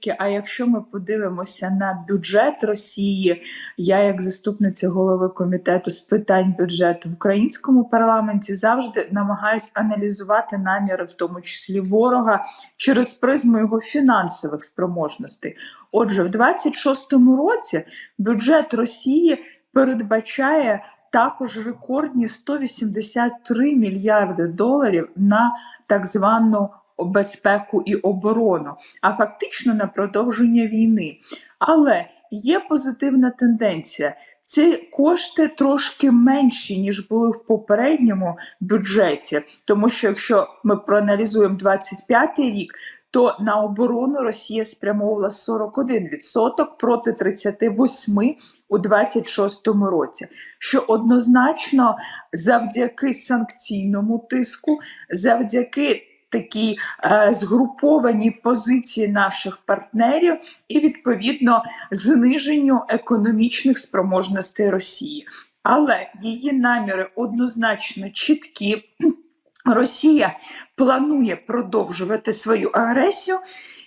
збитки. А якщо ми подивимося на бюджет Росії, я, як заступниця голови комітету з питань бюджету в українському парламенті, завжди намагаюсь аналізувати наміри, в тому числі ворога, через призму його фінансових спроможностей. Отже, в 26-му році бюджет Росії передбачає також рекордні 183 мільярди доларів на так звану безпеку і оборону, а фактично на продовження війни. Але є позитивна тенденція. Ці кошти трошки менші, ніж були в попередньому бюджеті, тому що якщо ми проаналізуємо 25-й рік, то на оборону Росія спрямовувала 41% проти 38% у 26-му році, що однозначно завдяки санкційному тиску, завдяки такій е, згруповані позиції наших партнерів і відповідно зниженню економічних спроможностей Росії. Але її наміри однозначно чіткі. Росія планує продовжувати свою агресію,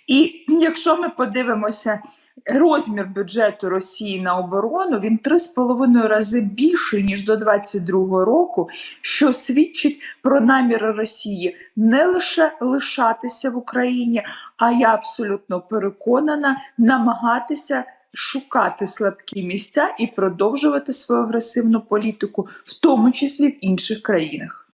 і якщо ми подивимося розмір бюджету Росії на оборону, він 3,5 рази більший ніж до 2022 року, що свідчить про наміри Росії не лише лишатися в Україні, а я абсолютно переконана намагатися. Шукати слабкі місця і продовжувати свою агресивну політику, в тому числі в інших країнах.